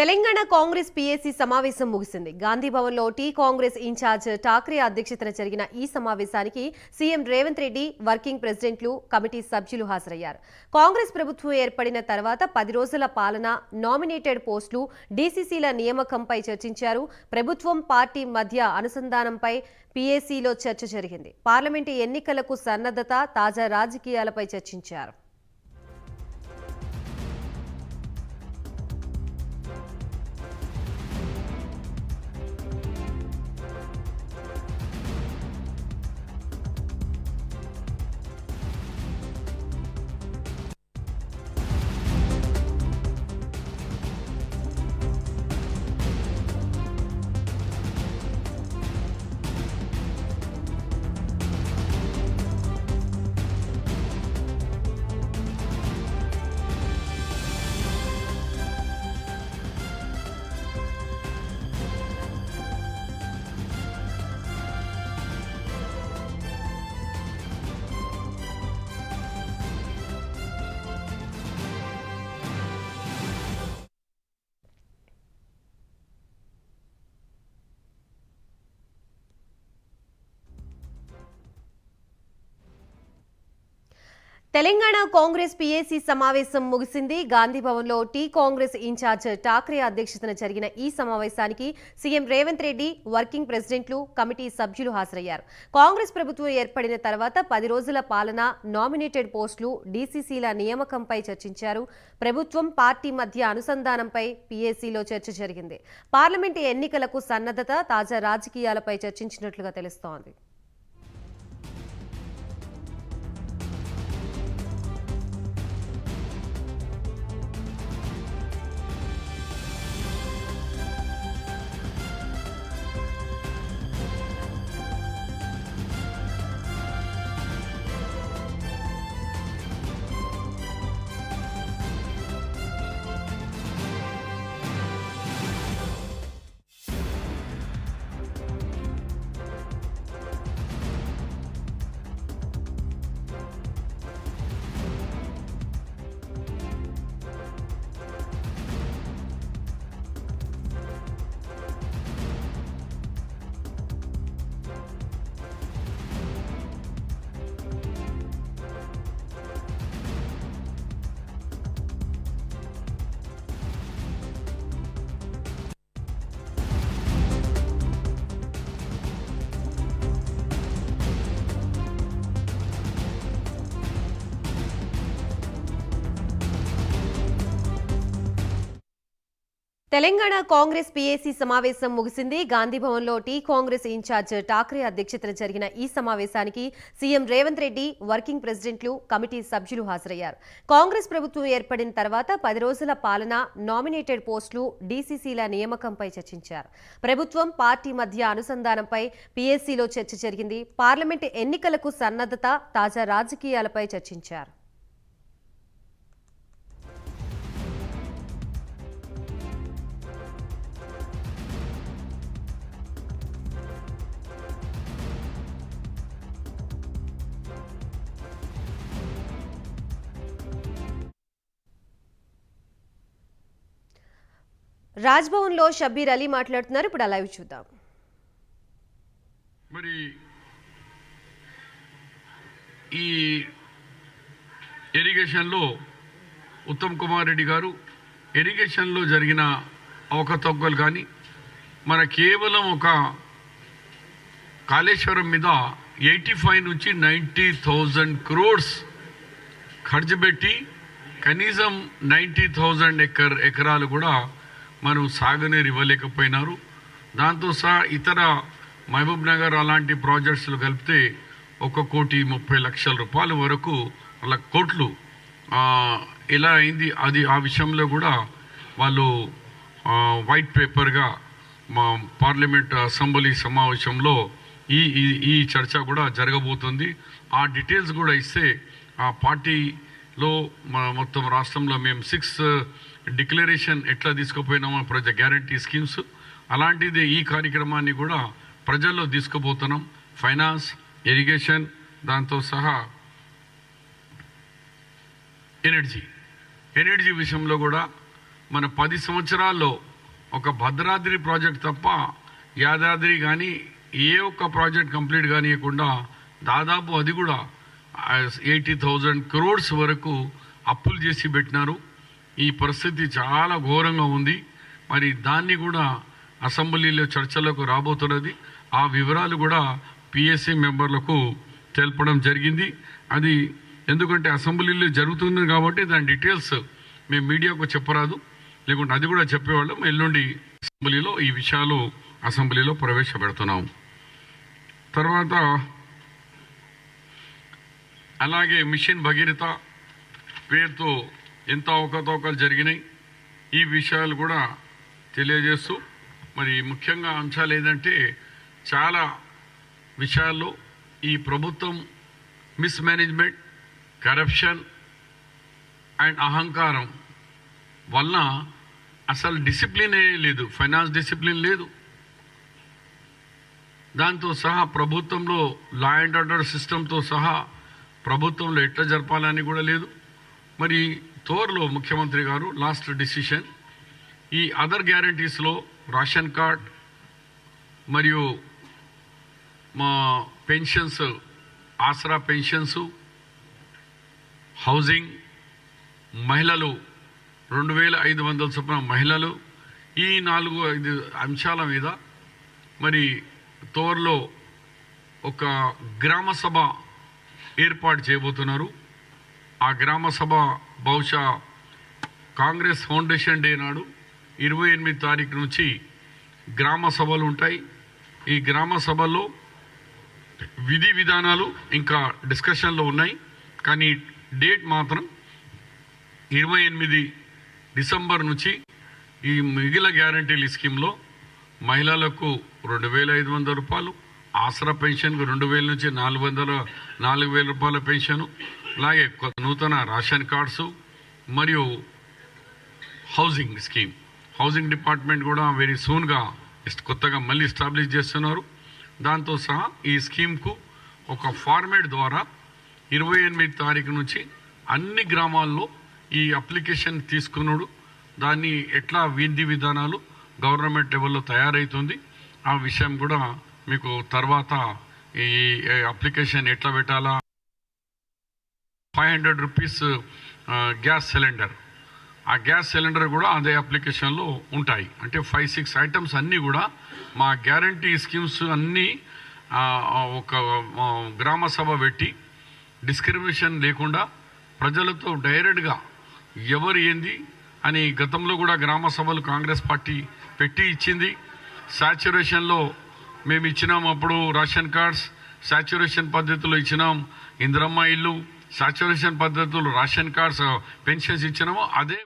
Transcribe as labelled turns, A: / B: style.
A: Telangana Congress PAC సమావేశం ముగిసింది. గాంధీభవన్లో T Congress in charge Thackeray అధ్యక్షతన జరిగిన ఈ సమావేశానికి సీఎం రేవంత్ రెడ్డి వర్కింగ్ ప్రెసిడెంట్లు కమిటీ సభ్యులు హాజరయ్యారు. కాంగ్రెస్ ప్రభుత్వం ఏర్పడిన తర్వాత పది రోజుల పాలన నామినేటెడ్ పోస్టులు డీసీసీల నియామకంపై చర్చించారు. ప్రభుత్వం పార్టీ మధ్య అనుసంధానంపై పీఏసీలో చర్చ జరిగింది. పార్లమెంటు ఎన్నికలకు సన్నద్ధత తాజా రాజకీయాలపై చర్చించారు. తెలంగాణ కాంగ్రెస్ పీఏసీ సమావేశం ముగిసింది. గాంధీ భవన్లో టీ కాంగ్రెస్ ఇన్ఛార్జ్ ఠాక్రే అధ్యక్షతన జరిగిన ఈ సమావేశానికి సీఎం రేవంత్ రెడ్డి వర్కింగ్ ప్రెసిడెంట్లు కమిటీ సభ్యులు హాజరయ్యారు. కాంగ్రెస్ ప్రభుత్వం ఏర్పడిన తర్వాత పది రోజుల పాలన నామినేటెడ్ పోస్టులు డీసీసీల నియామకంపై చర్చించారు. ప్రభుత్వం పార్టీ మధ్య అనుసంధానంపై పీఏసీలో చర్చ జరిగింది. పార్లమెంటు ఎన్నికలకు సన్నద్ధత తాజా రాజకీయాలపై చర్చించినట్లుగా తెలుస్తోంది. తెలంగాణ కాంగ్రెస్ పీఏసీ సమావేశం ముగిసింది. గాంధీభవన్లో T Congress in charge Thackeray అధ్యక్షతన జరిగిన ఈ సమావేశానికి సీఎం రేవంత్ రెడ్డి వర్కింగ్ ప్రెసిడెంట్లు కమిటీ సభ్యులు హాజరయ్యారు. కాంగ్రెస్ ప్రభుత్వం ఏర్పడిన తర్వాత పది రోజుల పాలన నామినేటెడ్ పోస్టులు డీసీసీల నియామకంపై చర్చించారు. ప్రభుత్వం పార్టీ మధ్య అనుసంధానంపై పీఏసీలో చర్చ జరిగింది. పార్లమెంటు ఎన్నికలకు సన్నద్ధత తాజా రాజకీయాలపై చర్చించారు. రాజ్భవన్లో షబ్బీర్ అలీ మాట్లాడుతున్నారు. ఇప్పుడు అలా చూద్దాం.
B: మరి ఈ ఇరిగేషన్లో ఉత్తమ్ కుమార్ రెడ్డి గారు ఇరిగేషన్లో జరిగిన అవకతవకలు కానీ మన కేవలం ఒక కాళేశ్వరం మీద ఎయిటీ ఫైవ్ నుంచి నైంటీ థౌజండ్ క్రోడ్స్ ఖర్చు పెట్టి కనీసం నైంటీ థౌజండ్ ఎకర్ ఎకరాలు కూడా మనం సాగునీరు ఇవ్వలేకపోయినారు. దాంతో సహా ఇతర మహబూబ్ నగర్ అలాంటి ప్రాజెక్ట్స్లు కలిపితే ఒక కోటి ముప్పై లక్షల రూపాయల వరకు అలా కోట్లు ఇలా అయింది అది ఆ విషయంలో కూడా వాళ్ళు వైట్ పేపర్గా మా పార్లమెంట్ అసెంబ్లీ సమావేశంలో ఈ ఈ- ఈ చర్చ కూడా జరగబోతుంది. ఆ డీటెయిల్స్ కూడా ఇస్తే ఆ పార్టీ లో మన మొత్తం రాష్ట్రంలో మేము సిక్స్ డిక్లరేషన్ uh, ఎట్లా తీసుకుపోయినామో ప్రజ గ్యారంటీ స్కీమ్స్ అలాంటిది ఈ కార్యక్రమాన్ని కూడా ప్రజల్లో తీసుకుపోతున్నాం. ఫైనాన్స్ ఇరిగేషన్ దాంతో సహా ఎనర్జీ ఎనర్జీ విషయంలో కూడా మన పది సంవత్సరాల్లో ఒక భద్రాద్రి ప్రాజెక్ట్ తప్ప యాదాద్రి కానీ ఏ ఒక్క ప్రాజెక్ట్ కంప్లీట్ కానియకుండా దాదాపు అది కూడా ఎయిటీ థౌజండ్ క్రోడ్స్ వరకు అప్పులు చేసి పెట్టినారు. ఈ పరిస్థితి చాలా ఘోరంగా ఉంది. మరి దాన్ని కూడా అసెంబ్లీలో చర్చలకు రాబోతున్నది. ఆ వివరాలు కూడా పిఎస్సి మెంబర్లకు తెలపడం జరిగింది. అది ఎందుకంటే అసెంబ్లీలో జరుగుతుంది కాబట్టి దాని డీటెయిల్స్ మేము మీడియాకు చెప్పరాదు. లేకుంటే అది కూడా చెప్పేవాళ్ళం. ఎల్లుండి అసెంబ్లీలో ఈ విషయాలు అసెంబ్లీలో ప్రవేశపెడుతున్నాం. తర్వాత అలాగే మిషన్ భగీరథ పేరుతో ఎంత అవకతవకలు జరిగినాయి. ఈ విషయాలు కూడా తెలియజేస్తూ మరి ముఖ్యంగా అంశాలు ఏంటంటే చాలా విషయాల్లో ఈ ప్రభుత్వం మిస్మేనేజ్మెంట్ కరప్షన్ అండ్ అహంకారం వలన అసలు డిసిప్లిన్ లేదు ఫైనాన్స్ డిసిప్లిన్ లేదు. దాంతో సహా ప్రభుత్వంలో లా అండ్ ఆర్డర్ సిస్టంతో సహా ప్రభుత్వంలో ఎట్లా జరపాలని కూడా లేదు. మరి తోర్లో ముఖ్యమంత్రి గారు లాస్ట్ డిసిషన్ ఈ అదర్ గ్యారంటీస్లో రేషన్ కార్డ్ మరియు మా పెన్షన్స్ ఆసరా పెన్షన్స్ హౌసింగ్ మహిళలు రెండు వేల ఐదు వందల చొప్పున మహిళలు ఈ నాలుగు ఐదు అంశాల మీద మరి తోర్లో ఒక గ్రామ సభ ఏర్పాటు చేయబోతున్నారు. ఆ గ్రామ సభ బహుశా కాంగ్రెస్ ఫౌండేషన్ డే నాడు ఇరవై ఎనిమిది తారీఖు నుంచి గ్రామ సభలు ఉంటాయి. ఈ గ్రామ సభల్లో విధి విధానాలు ఇంకా డిస్కషన్లో ఉన్నాయి. కానీ డేట్ మాత్రం ఇరవై ఎనిమిది డిసెంబర్ నుంచి ఈ మిగిలిన గ్యారంటీల స్కీమ్లో మహిళలకు రెండు వేల ఐదు వందల రూపాయలు ఆసరా పెన్షన్కు రెండు వేల నుంచి నాలుగు వందల నాలుగు వేల రూపాయల పెన్షను అలాగే కొత్త నూతన రేషన్ కార్డ్స్ మరియు హౌసింగ్ స్కీమ్. హౌసింగ్ డిపార్ట్మెంట్ కూడా వెరీ సూన్గా కొత్తగా మళ్ళీ ఎస్టాబ్లిష్ చేస్తున్నారు. దాంతో సహా ఈ స్కీమ్కు ఒక ఫార్మేట్ ద్వారా ఇరవై ఎనిమిది తారీఖు నుంచి అన్ని గ్రామాల్లో ఈ అప్లికేషన్ తీసుకున్నాడు. దాన్ని ఎట్లా విధి విధానాలు గవర్నమెంట్ లెవెల్లో తయారవుతుంది ఆ విషయం కూడా మీకు తర్వాత ఈ అప్లికేషన్ ఎట్లా పెట్టాలా? Five hundred rupees gas cylinder. ఆ గ్యాస్ సిలిండర్ కూడా అదే అప్లికేషన్లో ఉంటాయి. అంటే ఫైవ్ సిక్స్ ఐటమ్స్ అన్నీ కూడా మా గ్యారంటీ స్కీమ్స్ అన్నీ ఒక గ్రామ సభ పెట్టి డిస్క్రిమినేషన్ లేకుండా ప్రజలతో డైరెక్ట్గా ఎవరు ఏంది అని గతంలో కూడా గ్రామ సభలు కాంగ్రెస్ పార్టీ పెట్టి ఇచ్చింది. సాచురేషన్లో మేము ఇచ్చినాం అప్పుడు రేషన్ కార్డ్స్ సాచురేషన్ పద్ధతిలో ఇచ్చినాం. ఇందిరమ్మ ఇల్లు సాచురేషన్ పద్ధతిలో రేషన్ కార్డ్స్ పెన్షన్స్ ఇచ్చినాము. అదే